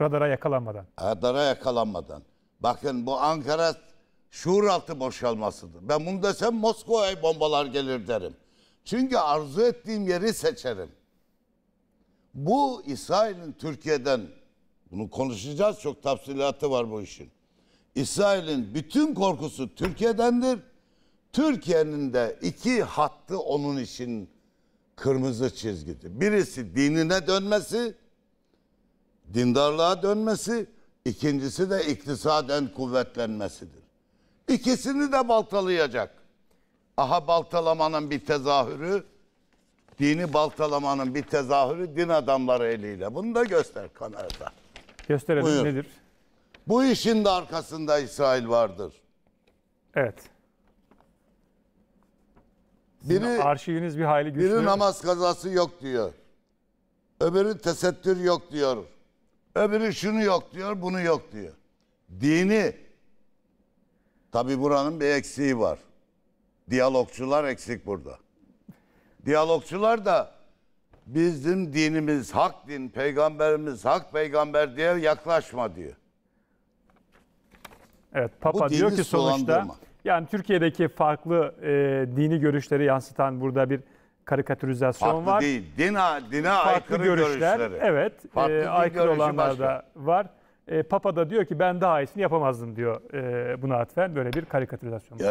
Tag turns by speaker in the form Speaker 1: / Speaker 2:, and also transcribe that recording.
Speaker 1: Radara yakalanmadan.
Speaker 2: Radara yakalanmadan. Bakın bu Ankara şuur altı boşalmasıdır. Ben bunu desem Moskova'ya bombalar gelir derim. Çünkü arzu ettiğim yeri seçerim. Bu İsrail'in Türkiye'den, bunu konuşacağız çok tafsilatı var bu işin. İsrail'in bütün korkusu Türkiye'dendir. Türkiye'nin de iki hattı onun için kırmızı çizgidir. Birisi dinine dönmesi, dindarlığa dönmesi, ikincisi de iktisaden kuvvetlenmesidir. İkisini de baltalayacak. Aha baltalamanın bir tezahürü, dini baltalamanın bir tezahürü din adamları eliyle. Bunu da göster kamerada.
Speaker 1: Gösterelim
Speaker 2: Buyur.
Speaker 1: nedir?
Speaker 2: Bu işin de arkasında İsrail vardır.
Speaker 1: Evet. Sizin
Speaker 2: Biri,
Speaker 1: arşiviniz bir hayli güçlü.
Speaker 2: biri namaz kazası yok diyor. Öbürü tesettür yok diyor. Öbürü şunu yok diyor, bunu yok diyor. Dini, tabi buranın bir eksiği var. Diyalogçular eksik burada. Diyalogçular da bizim dinimiz hak din, peygamberimiz hak peygamber diye yaklaşma diyor.
Speaker 1: Evet, Papa
Speaker 2: Bu
Speaker 1: diyor ki sonuçta yani Türkiye'deki farklı e, dini görüşleri yansıtan burada bir karikatürizasyon
Speaker 2: Farklı
Speaker 1: var.
Speaker 2: değil. Dine, dine
Speaker 1: Farklı
Speaker 2: aykırı
Speaker 1: görüşler,
Speaker 2: görüşleri.
Speaker 1: evet,
Speaker 2: Farklı
Speaker 1: e,
Speaker 2: din
Speaker 1: aykırı
Speaker 2: görüşü
Speaker 1: olanlar da var. E, Papa da diyor ki ben daha iyisini yapamazdım diyor e, buna atfen böyle bir karikatürizasyon. var.